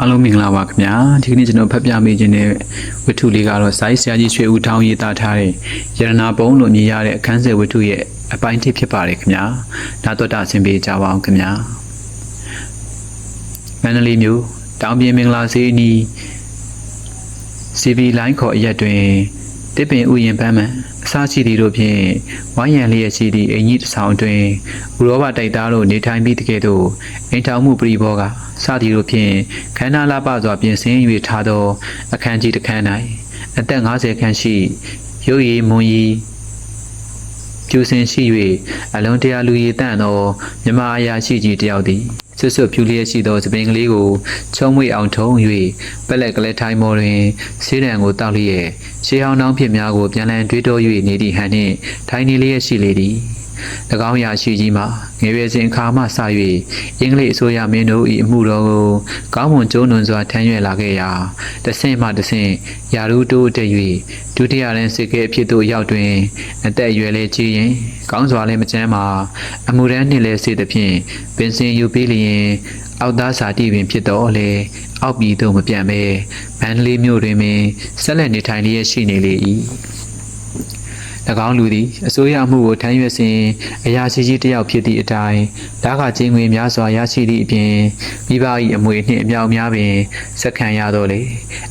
အားလုံးမင်္ဂလာပါခင်ဗျာဒီကနေ့ကျွန်တော်ဖတ်ပြပေးခြင်းတဲ့ဝတ္ထုလေးကတော့စိုင်းဆရာကြီးရွှေဦးထောင်းရေးသားထားတဲ့ရတနာပုံလို့မြင်ရတဲ့အခန်းစဲဝတ္ထုရဲ့အပိုင်းတစ်ဖြစ်ပါတယ်ခင်ဗျာဒါတော့တာဆင်ပေးကြပါအောင်ခင်ဗျာမန္တလေးမြို့တောင်ပြင်းမင်္ဂလာစေးနီးစီဗီလိုင်းခေါ်အရက်တွင်တစ်ပင်ဥယျင်ပန်းမှန် အစားရှိသည်တို့ဖြင့်ဝိုင်းရန်လျက်ရှိသည့်အင်ကြီးတစ်ဆောင်တွင်ဥရောပတိုက်သားတို့နေထိုင်ပြီးတကယ်တော့အိမ်ထောင်မှုပြည်ဘောကစသည်တို့ဖြင့်ခန္ဓာလာပစွာပြင်ဆင်၍ထားသောအခန်းကြီးတစ်ခန်း၌အသက်50ခန့်ရှိရုပ်ရည်မွန်ရည် ကျူစင်ရှိ၍အလုံးတရာလူရည်တန့်သောမြမအရာရှိကြီးတယောက်သည်ဆွဆွဖြူလျက်ရှိသောသပင်ကလေးကိုချုံမွေအောင်ထုံ၍ပက်လက်ကလေးထိုင်မော်တွင်ဆေးရန်ကိုတောက်လျက်ရှေးဟောင်းနှောင်းဖြစ်များကိုပြန်လည်တွေးတော၍နေသည့်ဟန်နှင့်ထိုင်နေလျက်ရှိလေသည်၎ င်းရာရှိကြီးမှာငယ်ရွယ်စဉ်အခါမှစ၍အင်္ဂလိပ်အစိုးရမင်းတို့၏အမှုတော်ကိုကောင်းမွန်ကျိုးနွန်စွာထမ်းရွက်လာခဲ့ရာတဆင့်မှတဆင့်ယာရုတိုးတက်၍ဒုတိယရန်စစ်ကဲအဖြစ်သို့ရောက်တွင်အသက်အရွယ်လေးကြီးရင်ကောင်းစွာလည်းမကျမ်းမှာအမှုရန်နှင့်လည်းစေသဖြင့်ပင်စင်ယူပြီးလျင်အောက်သားစာတိပင်ဖြစ်တော်လေအောက်ပြည်သို့မပြန်ပဲမန္တလေးမြို့တွင်ပင်ဆက်လက်နေထိုင်လျက်ရှိနေလေ၏၎ င်းလူသည်အစိုးရမှုကိုထမ်းရွက်စဉ်အရာရှိကြီးတစ်ယောက်ဖြစ်သည့်အတိုင်းဓာကကျင်းငွေများစွာရရှိသည့်အပြင်မိဘ၏အမွေနှင့်အမြောက်များပင်စက္ခံရတော့လေ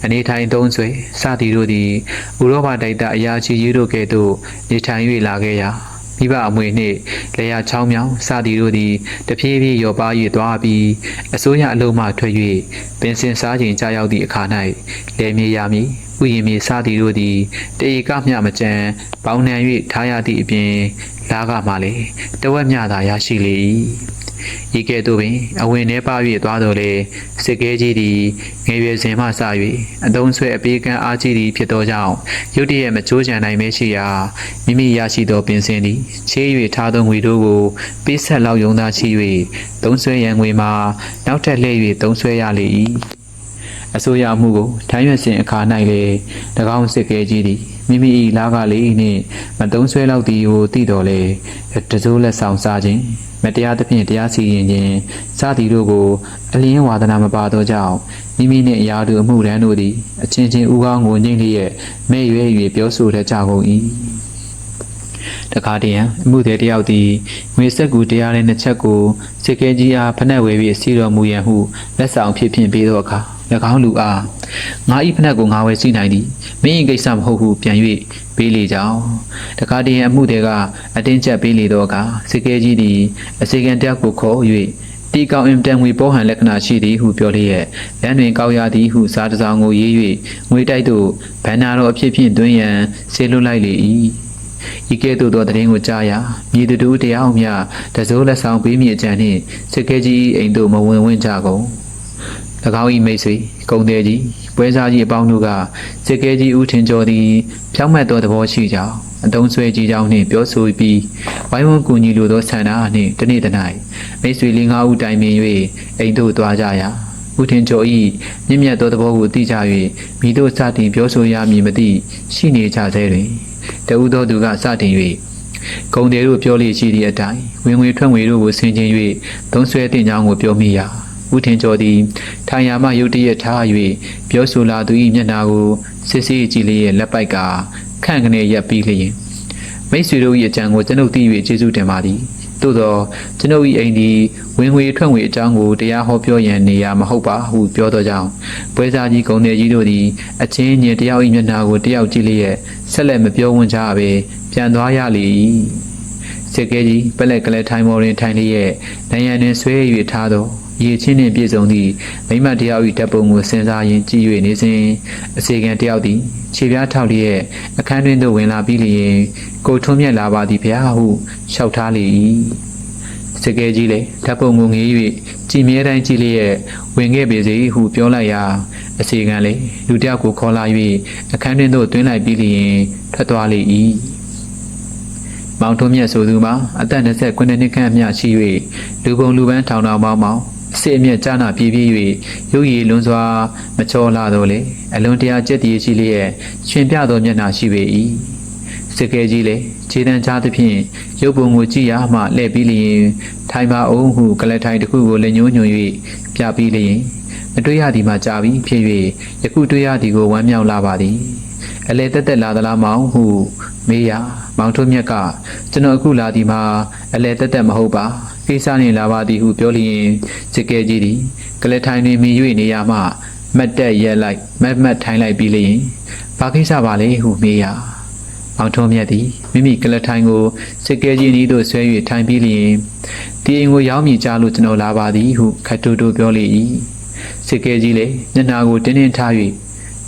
အနေထိုင်သုံးဆွေစသည်တို့သည်ဥရောပတိုက်တာအရာရှိကြီးတို့ကဲ့သို့နေထိုင်၍လာခဲ့ရာ မိဘအမွေနှင့်လေယာချောင်းမြောင်စသည်တို့သည်တဖြည်းဖြည်းလျော့ပါ၍သွားပြီးအစိုးရအလုံးမှထွက်၍ပင်စင်စားချိန်ကြာရောက်သည့်အခါ၌လေမြေရမည်ဥယျာဉ်မြေစသည်တို့သည်တေကမျှမကြံပေါင်းနှံ၍ထားရသည့်အပြင်လာကမှလည်းတဝက်မျှသာရရှိလေ၏ ဤကဲ့သို့ပင်အဝင်နှဲပါ၍သွားတော်လေစစ်ကဲကြီးသည်ငယ်ရွယ်စဉ်မှစ၍အတုံးဆွဲအပေးကမ်းအားကြီးသည်ဖြစ်သောကြောင့်ရုတ်တရက်မချိုးချံနိုင်မဲရှိရာမိမိရရှိသောပင်စင်သည်ချေး၍ထားသောငွေတို့ကိုပေးဆက်လောက်ယုံသာရှိ၍သုံးဆွဲရန်ငွေမှာနောက်ထပ်လှည့်၍သုံးဆွဲရလေ၏ အစိုးရမှုကိုထမ်းရွက်စဉ်အခါ၌လေ၎င်းစစ်ကဲကြီးသည်မိမိ၏လာကလေးနှင့်မသုံးဆွဲလောက်သည်ကိုသိတော်လေတစိုးလက်ဆောင်စားခြင်းမတရားသဖြင့်တရားစီရင်ခြင်းစသည်တို့ကိုအလင်းဝါဒနာမပါသောကြောင့်မိမိနှင့်အရာတို့အမှုရန်တို့သည်အချင်းချင်းဥကောင်းကိုငြိမ့်လျက်မဲ့ရွယ်၍ပြောဆိုတတ်ကြကုန်၏တခါတည်းအမှုသည်တယောက်သည်ငွေဆက်ကူတရားတဲ့နှစ်ချက်ကိုစစ်ကဲကြီးအားဖနှက်ဝဲပြီးစီတော်မူရန်ဟုလက်ဆောင်ဖြစ်ဖြင့်ပေးသောအခါ၎ င်းလူအားငါဤဖနှက်ကိုငါဝယ်စီနိုင်သည်မင်း၏ကိစ္စမဟုတ်ဟုပြန်၍ပေးလေကြောင်းတခါတည်းအမှုတွေကအတင်းကျပ်ပေးလေသောအခါစစ်ကဲကြီးသည်အစီကံတယောက်ကိုခေါ်၍တီကောင်အင်တန်ငွေပေါ်ဟန်လက္ခဏာရှိသည်ဟုပြောလျက်လမ်းတွင်ကောက်ရသည်ဟုစားတစောင်းကိုရေး၍ငွေတိုက်သို့ဘန္နာတော်အဖြစ်ဖြင့်တွင်ရန်ဆေလွတ်လိုက်လေ၏ဤကဲ့သို့သောတရင်ကိုကြားရာမြေတူတရားမြတစိုးလက်ဆောင်ပေးမိအကြံနှင့်စစ်ကဲကြီးအိမ်သို့မဝင်ဝင်ကြကုန်၎ င်း၏မိတ်ဆွေကုံတယ်ကြီးပွဲစားကြီးအပေါင်းတို့ကစစ်ကဲကြီးဦးထင်ကျော်သည်ဖြောင့်မတ်သောသဘောရှိကြောင်းအတုံးဆွဲကြီးကြောင်းနှင့်ပြောဆိုပြီးဝိုင်းဝန်းကူညီလိုသောဆန္ဒနှင့်တနေ့တနေ့မိတ်ဆွေလေးငါးဦးတိုင်ပင်၍အိမ်သို့သွားကြရာဦးထင်ကျော်၏မြင့်မြတ်သောသဘောကိုသိကြ၍မိတို့စတင်ပြောဆိုရမည်မသိရှိနေကြသေးတွင်တဦးသောသူကစတင်၍ဂုံတယ်တို့ပြောလေရှိသည့်အတိုင်းဝင်ငွေထွက်ငွေတို့ကိုဆင်ခြင်၍သုံးဆွဲတင်ကြောင်းကိုပြောမိရာ ဦးထင်ကျော်သည်ထိုင်ယာမှရုတ်တရက်ထား၍ပြောဆိုလာသူ၏မျက်နှာကိုစစ်စစ်ကြည့်လျက်လက်ပိုက်ကခန့်ကနေရပ်ပြီးလျင်မိတ်ဆွေတို့၏အကြံကိုကျွန်ုပ်သိ၍ကျေးဇူးတင်ပါသည်သို့သောကျွန်ုပ်၏အိမ်သည်ဝင်ငွေထွက်ငွေအကြောင်းကိုတရားဟောပြောရန်နေရာမဟုတ်ပါဟုပြောသောကြောင့်ပွဲစားကြီးဂုံတယ်ကြီးတို့သည်အချင်းချင်းတယောက်၏မျက်နှာကိုတယောက်ကြည့်လျက်ဆက်လက်မပြောဝန်းကြဘဲပြန်သွားရလေ၏စစ်ကဲကြီးပလက်ကလေးထိုင်မော်တွင်ထိုင်လျက်နိုင်ရန်တွင်ဆွဲ၍ထားသော ရေချင်းနှင့်ပြည့်စုံသည့်မိမတယောက်၏တပ်ပုံကိုစဉ်းစားရင်းကြည့်၍နေစဉ်အစီကံတယောက်သည်ခြေပြားထောက်လျက်အခန်းတွင်သို့ဝင်လာပြီးလျင်ကိုထွန်းမြတ်လာပါသည်ဗျာဟုလျှောက်ထားလေ၏စကဲကြီးလည်းတပ်ပုံကိုငေး၍ကြည်မြဲတိုင်းကြည့်လျက်ဝင်ခဲ့ပေစေဟုပြောလိုက်ရာအစီကံလည်းလူတယောက်ကိုခေါ်လာ၍အခန်းတွင်သို့တွင်းလိုက်ပြီးလျင်ထွက်သွားလေ၏မောင်ထွန်းမြတ်ဆိုသူမှာအသက်29နှစ်ခန့်အမျှရှိ၍လူပုံလူပန်းထောင်ထောင်ပေါင်းပေါင်း အစစ်အမြက်ကြာနာပြေးပြေး၍ရုပ်ရည်လွန်စွာမချောလာတော့လေအလွန်တရာကြက်တည်ရှိလျက်ရှင်ပြသောမျက်နှာရှိပေ၏စကဲကြီးလေခြေတန်းချသဖြင့်ရုပ်ပုံကိုကြည့်ရမှလှည့်ပြီးလျင်ထိုင်ပါအောင်ဟုကလထိုင်တစ်ခုကိုလက်ညှိုးညွှန်၍ပြပြီးလျင်မမတွေ့ရသည်မှကြာပြီဖြစ်၍ယခုတွေ့ရသည်ကိုဝမ်းမြောက်လာပါသည်အလဲတက်တက်လာသလားမောင်ဟုမေးရမောင်ထွန်းမြတ်ကကျွန်တော်အခုလာသည်မှာအလဲတက်တက်မဟုတ်ပါ ကိစ္စနေလာပါသည်ဟုပြောလျင်စစ်ကဲကြီးသည်ကလထိုင်တွင်မြည်၍နေရမှမတ်တက်ရက်လိုက်မတ်မတ်ထိုင်လိုက်ပြီးလျင်ဘာကိစ္စပါလဲဟုမေးရအောင်ထုံးမြတ်သည်မိမိကလထိုင်ကိုစစ်ကဲကြီးနီးသို့ဆွဲ၍ထိုင်ပြီးလျင်ဒီအိမ်ကိုရောက်မြည်ကြလို့ကျွန်တော်လာပါသည်ဟုခတ်တူတူပြောလေ၏စစ်ကဲကြီးလည်းညနာကိုတင်းတင်းထား၍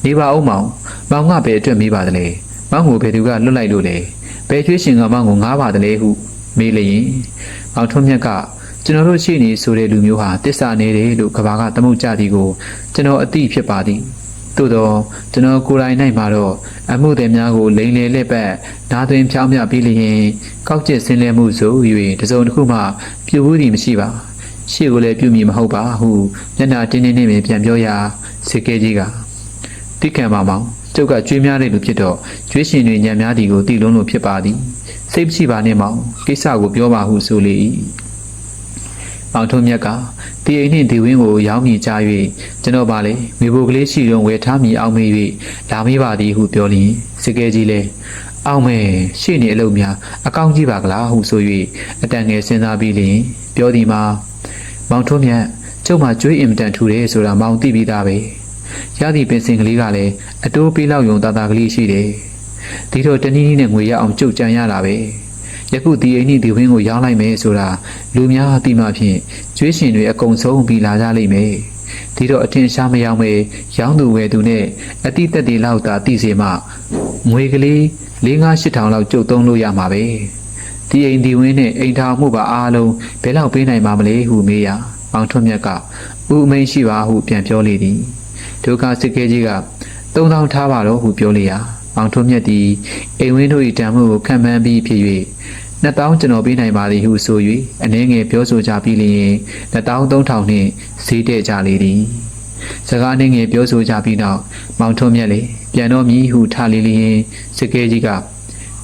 နေပါဦးမောင်မောင်ကဘယ်အတွက်မေးပါသလဲမောင်ကိုဘယ်သူကလွတ်လိုက်လို့လဲဘယ်ချွေးရှင်ကမောင်ကိုငားပါသလဲဟုမေးလျင် အောင်ထုံးမြတ်ကကျွန်တော်တို့ရှိနေဆိုတဲ့လူမျိုးဟာတစ္ဆာနေတယ်လို့ကဘာကသမုတ်ကြသည်ကိုကျွန်တော်အသိဖြစ်ပါသည်သို့တော့ကျွန်တော်ကိုယ်တိုင်နိုင်မှာတော့အမှုတွေများကိုလိန်လေလက်ပတ်ဓာသွင်းဖြောင်းပြပြီးလျင်ကောက်ကျစ်ဆင်းလဲမှုဆို၍တစုံတစ်ခုမှပြုတ်ဘူးသည်မရှိပါရှေ့ကိုလည်းပြုမိမဟုတ်ပါဟုမျက်နှာတင်းတင်းနဲ့ပင်ပြန်ပြောရာစစ်ကဲကြီးကတိကံပါမောင်ကျုပ်ကကြွေးများတဲ့လူဖြစ်တော့ကြွေးရှင်တွေညံများသည်ကိုတည်လုံးလို့ဖြစ်ပါသည် စိတ်မရှိပါနဲ့မောင်ကိစ္စကိုပြောပါဟုဆိုလေ၏မောင်ထုံးမြတ်ကဒီအိမ်နှင့်ဒီဝင်းကိုရောင်းမိကြ၍ကျွန်တော်ပါလေမိဖို့ကလေးရှိတုံးဝယ်ထားမိအောင်မေး၍လာမေးပါသည်ဟုပြောလျင်စစ်ကဲကြီးလဲအောင်မဲရှေ့နေအလုပ်များအကောင့်ကြည့်ပါကလားဟုဆို၍အတန်ငယ်စဉ်းစားပြီးလျင်ပြောသည်မှာမောင်ထုံးမြတ်ကျုပ်မှကြွေးအင်မတန်ထူတယ်ဆိုတာမောင်သိပြီးသားပဲရသည့်ပင်စင်ကလေးကလည်းအတိုးပေးလောက်ယုံတာတာကလေးရှိတယ် ဒီတော့တနည်းနည်းနဲ့ငွေရအောင်ကြုတ်ကြံရတာပဲယခုဒီအိမ်နှင့်ဒီဝင်းကိုရောင်းလိုက်မယ်ဆိုတာလူများအတိမဖြင့်ကျွေးရှင်တွေအကုန်ဆုံးပြီးလာကြလိမ့်မယ်ဒီတော့အထင်ရှားမရောက်မေရောင်းသူဝယ်သူနဲ့အတိတက်တွေလောက်သာသိစေမှငွေကလေး၄၅၈ထောင်လောက်ကြုတ်သုံးလို့ရမှာပဲဒီအိမ်ဒီဝင်းနဲ့အိမ်ထောင်မှုပါအားလုံးဘယ်လောက်ပေးနိုင်မှာမလဲဟုမေးရအောင်ထွန်းမြတ်ကဥအမိန်ရှိပါဟုပြန်ပြောလေသည်ဒုက္ခစစ်ကဲကြီးကသုံးထောင်ထားပါတော့ဟုပြောလေရာ အောင်ထွန်းမြတ်သည်အိမ်ဝင်းတို့၏တန်မှုကိုခံမှန်းပြီးဖြစ်၍နှစ်တောင်းကျွန်တော်ပေးနိုင်ပါသည်ဟုဆို၍အနှဲငယ်ပြောဆိုကြပြီးလျင်နှစ်တောင်းသုံးထောင်နှင့်ဈေးတဲ့ကြလေသည်စကားနှင်းငယ်ပြောဆိုကြပြီးနောက်မောင်ထွန်းမြတ်လေပြန်တော့မြည်ဟုထားလေလျင်စကဲကြီးက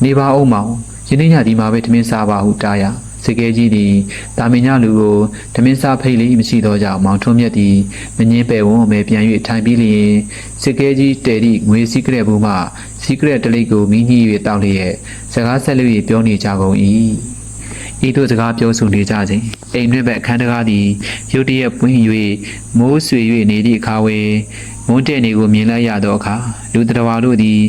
နေပါအောင်မောင်ယနေ့ညဒီမှာပဲထမင်းစားပါဟုတားရ စကဲကြီးသည်တာမင်ညလူကိုဓမင်းစားဖိတ်လေးမရှိတော့ကြောင့်မောင်ထွန်းမြတ်သည်မငင်းပယ်ဝန်းပဲပြန်၍ထိုင်ပြီးလျင်စကဲကြီးတဲသည့်ငွေစည်းကရက်ဘူးမှစည်းကရက်တလိပ်ကိုမိညှိ၍တောက်လျက်စကားဆက်လို့ပြောနေကြကုန်၏ ဤသို့စကားပြောဆိုနေကြစဉ်အိမ်တွင်ဘက်အခန်းတကားသည်ရုတ်တရက်ပွင့်၍မိုးဆွေ၍နေသည့်အခါဝေမုန်းတဲ့နေကိုမြင်လိုက်ရသောအခါလူတော်ဝါတို့သည်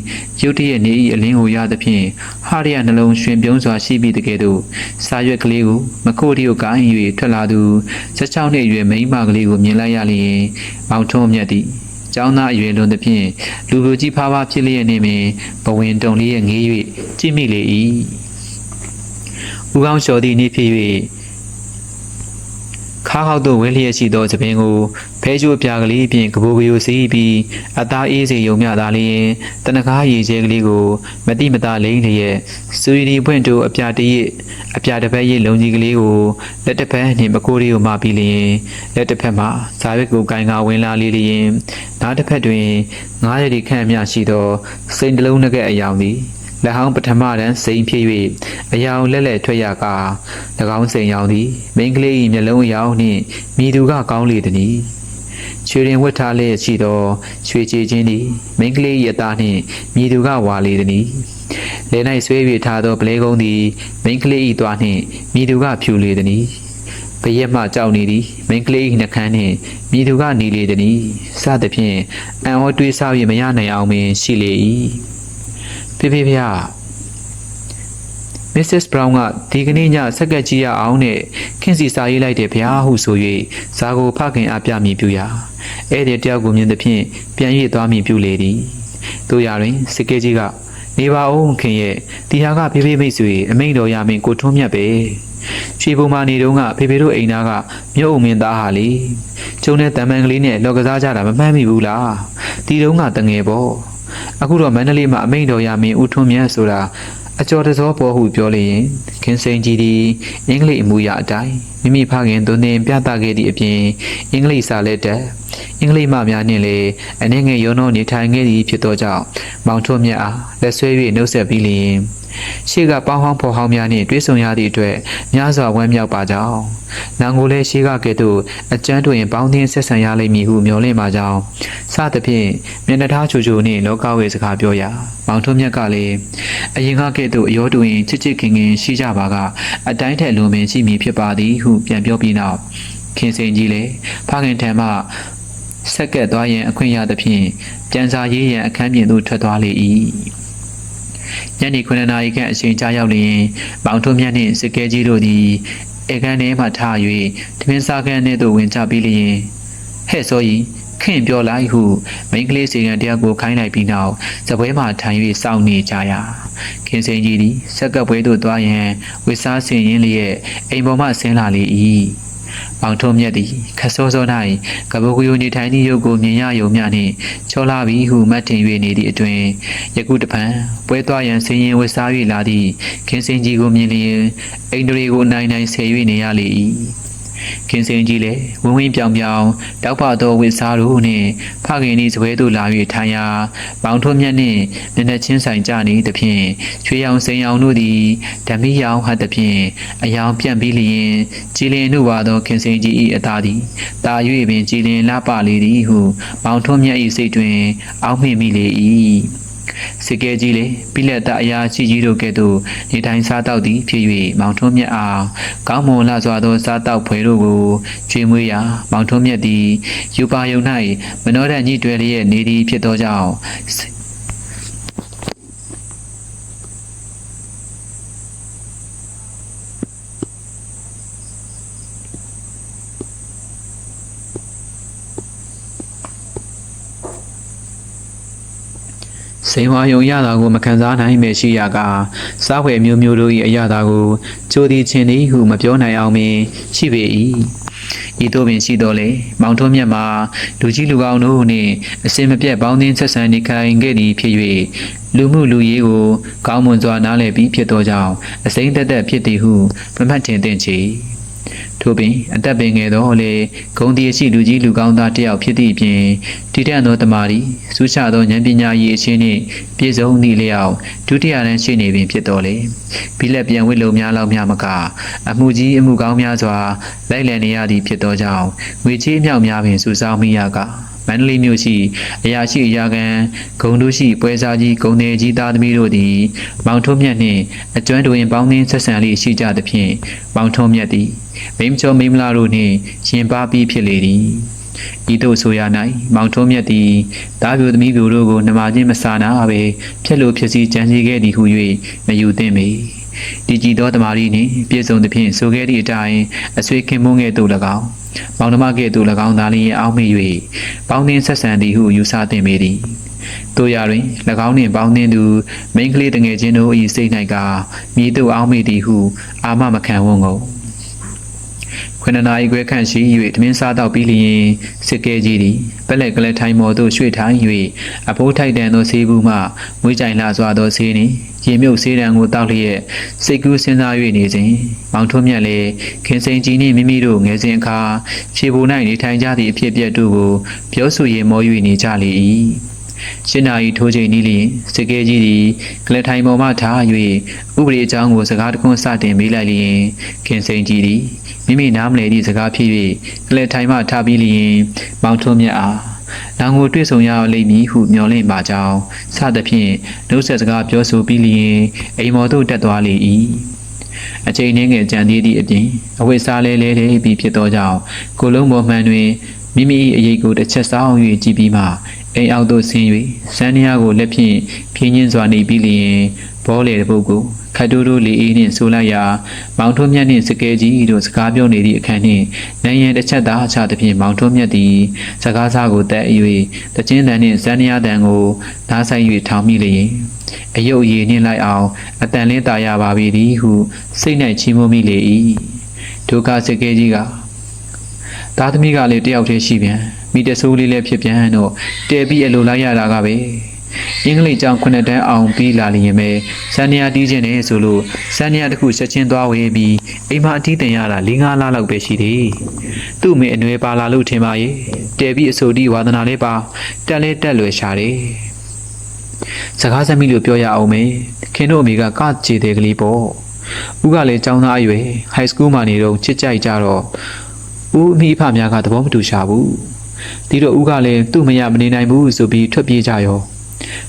ရုတ်တရက်နေ၏အလင်းကိုရသဖြင့်ဟာရရနှလုံးရွှင်ပြုံးစွာရှိပြီးတကယ်သို့စာရွက်ကလေးကိုမခိုးတီကိုကိုင်း၍ထွက်လာသူ16နှစ်အရွယ်မိန်းမကလေးကိုမြင်လိုက်ရလျင်မောင်ထုံးမြတ်သည်ကျောင်းသားအရွယ်လွန်သဖြင့်လူလူကြီးဖားဖားဖြစ်လျက်နေပင်ဘဝင်တုံလေးရဲ့ငေး၍ကြည့်မိလေ၏ ဦးကောင်းလျှော်သည့်နေ့ဖြစ်၍ခါဟောက်သို့ဝင်းလျက်ရှိသောသပင်ကိုဖဲကျိုးပြာကလေးဖြင့်ကပိုးကယိုစီးပြီးအသားအေးစေယုံမြသာလျင်တနကားရည်ကျဲကလေးကိုမတိမတာလိမ့်လျက်စူရီပွင့်တို့အပြာတရစ်အပြာတစ်ဖက်ရည်လုံကြီးကလေးကိုလက်တစ်ဖက်နှင့်မကိုးလေးကိုမှပြီးလျင်လက်တစ်ဖက်မှဇာရွက်ကိုကင်ကာဝင်လာလေလျင်နောက်တစ်ဖက်တွင်ငားရည်ခန့်အမြရှိသောစိန်တလုံးနှကဲ့အယောင်သည် လက်ဟောင်းပထမတန်းစိန်ဖြစ်၍အယောင်လက်လက်ထွက်ရကာ၎င်းစိန်ရောင်သည်မိန်းကလေး၏မျက်လုံးအယောင်နှင့်မိသူကကောင်းလေသည်ချွေရင်ဝတ်ထားလျက်ရှိသောရွှေကြည်ချင်းသည်မိန်းကလေး၏အသားနှင့်မိသူကဝါလေသည်လဲ၌ဆွဲ၍ထားသောပလဲကုန်းသည်မိန်းကလေး၏သွားနှင့်မိသူကဖြူလေသည်ဘရက်မှကြောက်နေသည်မိန်းကလေး၏နှကန်းနှင့်မိသူကနေလေသည်စသဖြင့်အံ့ဩတွေးဆောက်၍မရနိုင်အောင်ပင်ရှိလေ၏ ဖေဖေဖေမစ္စစ်ဘရောင်းကဒီကနေ့ညဆက်ကက်ကြည့်ရအောင်နဲ့ခင်းစီစာရေးလိုက်တယ်ဗျာဟုဆို၍ဇာကိုဖခင်အပြမိပြူရာဧည့်သည်တယောက်ကိုမြင်သဖြင့်ပြန်ရည်သွားမိပြူလေသည်တို့ရတွင်စကဲကြီးကနေပါအောင်ခင်ရဲ့ဒီဟာကဖေဖေမိတ်ဆွေအမိန်တော်ရမင်းကိုထွန်းမြတ်ပဲရွှေဘုံမာနေတုန်းကဖေဖေတို့အိမ်သားကမြို့အုံမင်းသားဟာလေကျုံတဲ့တံမန်ကလေးနဲ့လော်ကစားကြတာမမှန်မိဘူးလားဒီတုန်းကတငယ်ပေါ့ အခုတော့မန္တလေးမှာအမိန်တော်ရမင်းဦးထွန်းမြတ်ဆိုတာအကျော်တစောပေါ်ဟုပြောလျင်ခင်စိန်ကြီးသည်အင်္ဂလိပ်အမှုရအတိုင်းမိမိဖခင်သွန်သင်ပြသခဲ့သည့်အပြင်အင်္ဂလိပ်စာလက်တက်အင်္ဂလိပ်မများနှင့်လည်းအနေငယ်ရုံတော့နေထိုင်ခဲ့သည်ဖြစ်သောကြောင့်မောင်ထွန်းမြတ်အားလက်ဆွဲ၍နှုတ်ဆက်ပြီးလျင် ရှေ့ကပေါင်းဟောင်းဖော်ဟောင်းများနှင့်တွေ့ဆုံရသည့်အတွက်များစွာဝမ်းမြောက်ပါကြောင်းနောင်ကိုလည်းရှေ့ကကဲ့သို့အကျန်းတွင်ပေါင်းသင်းဆက်ဆံရလိမ့်မည်ဟုမျှော်လင့်ပါကြောင်းစသဖြင့်မျက်နှာထားချူချူနှင့်လောကဝေစကားပြောရာမောင်ထွန်းမြတ်ကလည်းအရင်ကကဲ့သို့အယောတူရင်ချစ်ချစ်ခင်ခင်ရှိကြပါကအတိုင်းထက်လွန်ပင်ရှိမည်ဖြစ်ပါသည်ဟုပြန်ပြောပြီးနောက်ခင်စိန်ကြီးလည်းဖခင်ထံမှဆက်ကက်သွားရန်အခွင့်ရသဖြင့်ပြန်စာရေးရန်အခန်းပြင်သို့ထွက်သွားလေ၏ ညနေ9နာရီခန့်အချိန်ကြာရောက်လျင်မောင်ထွန်းမြတ်နှင့်စစ်ကဲကြီးတို့သည်ဧကန်ထဲမှထား၍တမင်စားခန်းထဲသို့ဝင်ကြပြီးလျင်ဟဲ့စောကြီးခင်ပြောလိုက်ဟုမိန်းကလေးစီကံတရားကိုခိုင်းလိုက်ပြီးနောက်စပွဲမှထိုင်၍စောင့်နေကြရာခင်စိန်ကြီးသည်ဆက်ကပ်ပွဲသို့သွားရန်ဝစ်စားဆင်ရင်းလျက်အိမ်ပေါ်မှဆင်းလာလေ၏ ပေါင်ထုံးမြက်သည်ခတ်စောစော၌ကပကူယိုနေထိုင်သည့်ရုပ်ကိုမြင်ရယုံမျှနှင့်ချောလာပြီဟုမှတ်ထင်၍နေသည့်အတွင်ယခုတပံပွဲသွားရန်ဆင်းရင်ဝစ်စား၍လာသည့်ခင်စိန်ကြီးကိုမြင်လျင်အိမ်တွေကိုအနိုင်နိုင်ဆယ်၍နေရလေ၏ ခင်စင်ကြီးလည်းဝင်းဝင်းပြောင်ပြောင်တောက်ပသောဝစ်စားတို့နှင့်ဖခင်ဤစပွဲသို့လာ၍ထိုင်ရာပေါင်ထွန်းမြတ်နှင့်မျက်နှာချင်းဆိုင်ကြနေသဖြင့်ချွေရောင်စိန်ရောင်တို့သည်ဓမီရောင်ဟတ်သဖြင့်အယောင်ပြန့်ပြီးလျင်ကြည်လင်နှုပါသောခင်စင်ကြီး၏အသားသည်တာ၍ပင်ကြည်လင်လှပလေသည်ဟုပေါင်ထွန်းမြတ်၏စိတ်တွင်အောက်မေ့မိလေ၏ စစ်ကဲကြီးလေပိလက်တအရာရှိကြီးတို့ကဲ့သို့နေတိုင်းစားတောက်သည်ဖြစ်၍မောင်ထွန်းမြတ်အားကောင်းမွန်လာစွာသောစားတောက်ဖွယ်တို့ကိုကျွေးမွေးရာမောင်ထွန်းမြတ်သည်ယူပါယုံ၌မနောဒညှိတွယ်လျက်နေသည်ဖြစ်သောကြောင့် စိန်ဝါယုံရတာကိုမခံစားနိုင်ပဲရှိရာကစားဝယ်မျိုးမျိုးတို့၏အရသာကိုကြိုသည်ချင်းသည်ဟုမပြောနိုင်အောင်ပင်ရှိပေ၏ဤသို့ပင်ရှိတော်လေမောင်ထွန်းမြတ်မှာလူကြီးလူကောင်းတို့နှင့်အစင်မပြတ်ပေါင်းသင်းဆက်ဆံနေခိုင်ခဲ့သည်ဖြစ်၍လူမှုလူရေးကိုကောင်းမွန်စွာနားလည်ပြီးဖြစ်သောကြောင့်အစိမ့်သက်သက်ဖြစ်သည်ဟုမမှတ်ထင်သင့်ချေ ထို့ပင်အသက်ပင်ငယ်သောလေဂုံတည်ရှိလူကြီးလူကောင်းသားတစ်ယောက်ဖြစ်သည့်အပြင်တည်တံ့သောတမာရီစူးချသောဉာဏ်ပညာရည်အချင်းနှင့်ပြည့်စုံသည့်လျောက်ဒုတိယတန်းရှိနေပင်ဖြစ်တော်လေဘိလက်ပြန်ဝစ်လုံများလောက်များမကအမှုကြီးအမှုကောင်းများစွာလိုက်လည်နေရသည်ဖြစ်သောကြောင့်ငွေချေးအမြောက်များပင်စူးစောင်းမိရက မန္တလေးမြို့ရှိအရာရှိအရာခံဂုံတို့ရှိပွဲစားကြီးဂုံတွေကြီးသားသမီးတို့သည် မောင်ထုံးမြတ်နှင့်အကျွမ်းတွင်ပေါင်းသင်းဆက်ဆံလေးရှိကြသဖြင့်မောင်ထုံးမြတ်သည်မိမကျော်မိမလာတို့နှင့်ရှင်ပါပြီးဖြစ်လေသည်ဤသို့ဆိုရ၌မောင်ထုံးမြတ်သည်တားပြိုသမီးပြိုတို့ကိုနှမချင်းမဆာနာပဲဖြစ်လို့ဖြစ်စီကြံစည်ခဲ့သည်ဟု၍မယူသင့်ပေ ဒီကြည်သောတမာရီနှင့်ပြည့်စုံသဖြင့်ဆိုခဲ့သည့်အတိုင်းအဆွေခင်မုန်းကဲ့သို့၎င်းမောင်နှမကဲ့သို့၎င်းသားလျင်အောက်မေ့၍ပေါင်းသင်းဆက်ဆံသည်ဟုယူဆသင့်ပေသည်တို့ရတွင်၎င်းနှင့်ပေါင်းသင်းသူမိန်းကလေးတငယ်ချင်းတို့၏စိတ်၌ကမြည်သို့အောက်မေ့သည်ဟုအာမမခံဝန်းကုန် ခွနနာရီခွဲခန့်ရှိ၍တမင်းစားတော့ပြီးလျင်စစ်ကဲကြီးသည်ပက်လက်ကလေးထိုင်မော်သို့ရွှေ့ထိုင်၍အဖိုးထိုက်တန်သောဆေးဘူးမှမွေးကြိုင်လာစွာသောဆေးနှင့်ရေမြုပ်ဆေးတံကိုတောက်လျက်စိတ်ကူးစဉ်းစား၍နေစဉ်မောင်ထွန်းမြတ်လည်းခင်စိန်ကြီးနှင့်မိမိတို့ငယ်စဉ်အခါခြေပူ၌နေထိုင်ကြသည့်အဖြစ်အပျက်တို့ကိုပြောဆိုရင်မော၍နေကြလေ၏ ရှင်းနာရီထိုးချိန်နီးလျင်စကဲကြီးသည်ကလထိုင်ပေါ်မှထား၍ဥပဒေအကြောင်းကိုစကားတခွန်းစတင်ပေးလိုက်လျင်ခင်စိန်ကြီးသည်မိမိနားမလည်သည့်စကားဖြစ်၍ကလထိုင်မှထားပြီးလျင်မောင်ထွန်းမြတ်အားနောင်ကိုတွေ့ဆုံရလိမ့်မည်ဟုမျှော်လင့်ပါကြောင်းစသဖြင့်နှုတ်ဆက်စကားပြောဆိုပြီးလျင်အိမ်မော်သို့တက်သွားလေ၏အချိန်နှင်းငယ်ကြံသေးသည့်အပြင်အဝိစားလဲလဲလေးပြီးဖြစ်သောကြောင့်ကိုလုံးပေါ်မှန်တွင် မိမိ၏အရေးကိုတစ်ချက်စောင်း၍ကြည့်ပြီးမှအိမ်အောက်သို့ဆင်း၍စန်းနီယာကိုလက်ဖြင့်ဖြင်းချင်းစွာနေပြီးလျင်ဘောလေတစ်ပုတ်ကိုခတ်တိုးတိုးလေးအေးနှင့်ဆိုလိုက်ရာမောင်ထွန်းမြတ်နှင့်စကဲကြီးတို့စကားပြောနေသည့်အခန်းနှင့်နိုင်ရန်တစ်ချက်သားအခြားသဖြင့်မောင်ထွန်းမြတ်သည်စကားစားကိုတက်၍တချင်းတန်နှင့်စန်းနီယာတန်ကိုဓာဆိုင်၍ထောင်မိလျင်အယုတ်ရည်နှင့်လိုက်အောင်အတန်လင်းတာရပါပြီသည်ဟုစိတ်၌ချီးမွမ်းမိလေ၏ဒုက္ခစကဲကြီးက သားသမီးကလည်းတယောက်တည်းရှိပြန်မိတဆိုးလေးလည်းဖြစ်ပြန်တော့တဲပြီးအလိုလိုက်ရတာကပဲအင်္ဂလိပ်ကျောင်းခုနှစ်တန်းအောင်ပြီးလာလျင်ပဲစန်နီယာတီးခြင်းနဲ့ဆိုလို့စန်နီယာတစ်ခုချက်ချင်းသွားဝေးပြီးအိမ်မှာအတီးတင်ရတာ၄၅လလောက်ပဲရှိသေးသူ့မေအနွယ်ပါလာလို့ထင်ပါရဲ့တဲပြီးအစိုးတီဝါသနာလေးပါတက်လဲတက်လွယ်ရှာတယ်စကားဆက်မိလို့ပြောရအောင်မေခင်တို့အမေကကကြေတယ်ကလေးပေါ့ဦးကလည်းចောင်းသားအရွယ် high school မှာနေတော့ချစ်ကြိုက်ကြတော့ ဦးအမိအဖများကသဘောမတူရှာဘူးဒီတော့ဦးကလည်းသူ့မရမနေနိုင်ဘူးဆိုပြီးထွက်ပြေးကြရော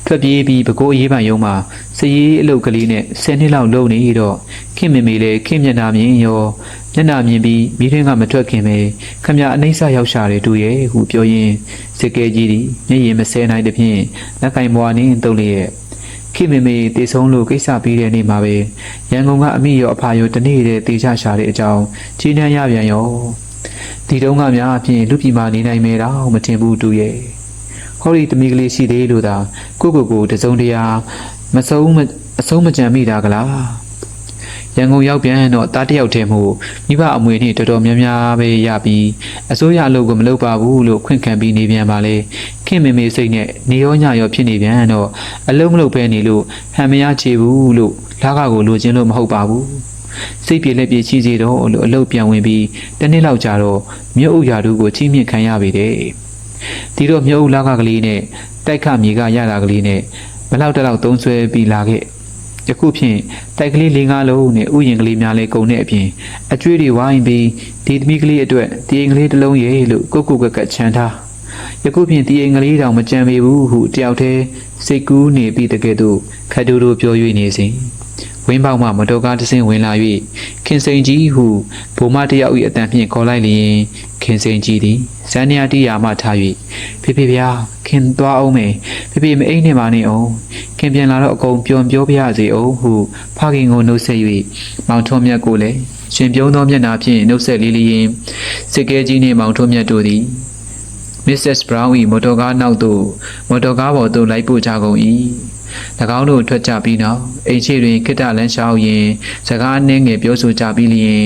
ထွက်ပြေးပြီးပကိုးရေးပန်ရုံးမှာစည်ရေးအလုပ်ကလေးနဲ့10နှစ်လောက်လုံနေတော့ခင်မေမေလည်းခင်မျက်နှာမြင်ရောမျက်နှာမြင်ပြီးမိထင်းကမထွက်ခင်ပဲခမရအနှိမ့်ဆရောက်ရှာတယ်တူရဲ့ဟုပြောရင်းစစ်ကဲကြီးသည်မျက်ရည်မစဲနိုင်တဲ့ဖြင့်လက်ကင်ဘွားနှင်းတုပ်လျက်ခိမေမေတေဆုံးလို့ကိစ္စပြီးတဲ့နေ့မှာပဲရန်ကုန်ကအမိရောအဖာရောတနေ့တည်းတေချရှာတဲ့အကြောင်းကြီးနှံရပြန်ရော ဒီတုန်းကများအပြင်လူပြည်မှာနေနိုင်မယ်တော့မထင်ဘူးတူရဲ့ဟောဒီတမီကလေးရှိသေးလို့သာကိုကိုကိုတစုံတရာမဆုံးမအဆုံးမကြံမိတာကလားရန်ကုန်ရောက်ပြန်တော့တားတယောက်တည်းမို့မိဘအမွေနှင့်တော်တော်များများပဲရပြီးအစိုးရအလုပ်ကမလုပ်ပါဘူးလို့ခွင့်ခံပြီးနေပြန်ပါလေခင်မေမေစိတ်နဲ့နေရောညရောဖြစ်နေပြန်တော့အလုံးမလုပ်ပဲနေလို့ဟန်မရချေဘူးလို့လာကကိုလိုချင်လို့မဟုတ်ပါဘူး စိတ်ပြေလက်ပြေရှိစေတော့လို့အလုပ်ပြန်ဝင်ပြီးတနေ့လောက်ကြာတော့မြို့ဥရာတို့ကိုချိမြင့်ခံရပေတယ်ဒီတော့မြို့ဥလာကကလေးနဲ့တိုက်ခမြေကရတာကလေးနဲ့ဘလောက်တလောက်သုံးဆွဲပြီးလာခဲ့ယခုဖြင့်တိုက်ကလေးလေးငါးလုံးနဲ့ဥယျင်ကလေးများလည်းကုန်တဲ့အပြင်အကျွေးတွေဝိုင်းပြီးဒီသမီးကလေးအတွက်တီအိမ်ကလေးတစ်လုံးရဲ့လို့ကုတ်ကုတ်ကက်ကက်ချန်ထားယခုဖြင့်တီအိမ်ကလေးတောင်မကြံပေဘူးဟုတယောက်တည်းစိတ်ကူးနေပြီးတကယ်တော့ခတ်တူတူပြော၍နေစဉ် ဝင်းပေါက်မှမတော်ကားတစ်စင်းဝင်လာ၍ခင်စိန်ကြီးဟုဘုံမတယောက်၏အတန်ဖြင့်ခေါ်လိုက်လျင်ခင်စိန်ကြီးသည်ဇန်နီယာတိယာမှထား၍ဖေဖေဗျာခင်သွားအောင်မေဖေဖေမအိမ်နဲ့ပါနေအောင်ခင်ပြန်လာတော့အကုန်ပြောင်ပြောပြရစေအောင်ဟုဖခင်ကိုနှုတ်ဆက်၍မောင်ထွန်းမြတ်ကိုလည်းရှင်ပြုံးသောမျက်နှာဖြင့်နှုတ်ဆက်လေးလျင်စစ်ကဲကြီးနှင့်မောင်ထွန်းမြတ်တို့သည် Mrs. Brown ၏မော်တော်ကားနောက်သို့မော်တော်ကားပေါ်သို့လိုက်ပို့ကြကုန်၏၎ င်းတို့ထွက်ကြပြီးနောက်အိမ်ရှိတွင်ခိတ္တလန်းလျှောက်ရင်းစကားနှင်းငယ်ပြောဆိုကြပြီးလျင်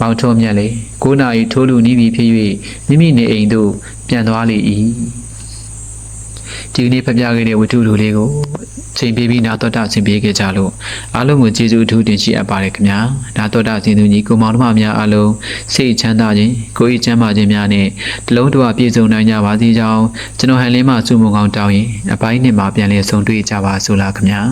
မောင်ထွန်းမြတ်လေ9နာရီထိုးလူနီးပြီဖြစ်၍မိမိနေအိမ်သို့ပြန်သွားလေ၏ဒီကနေ့ဖပြခဲ့တဲ့ဝတ္ထုလူလေးကို ချိန်ပေးပြီးနာတော်တာဆင်ပေးခဲ့ကြလို့အားလုံးကိုကျေးဇူးအထူးတင်ရှိအပ်ပါတယ်ခင်ဗျာနာတော်တာစင်သူကြီးကိုမောင်တို့မများအားလုံးစိတ်ချမ်းသာခြင်းကိုယ်ဤချမ်းသာခြင်းများနဲ့တလုံးတဝပြည့်စုံနိုင်ကြပါစေကြောင်းကျွန်တော်ဟန်လင်းမှစုမုံကောင်းတောင်းရင်အပိုင်းနှစ်မှာပြန်လည်ဆုံတွေ့ကြပါစို့လားခင်ဗျာ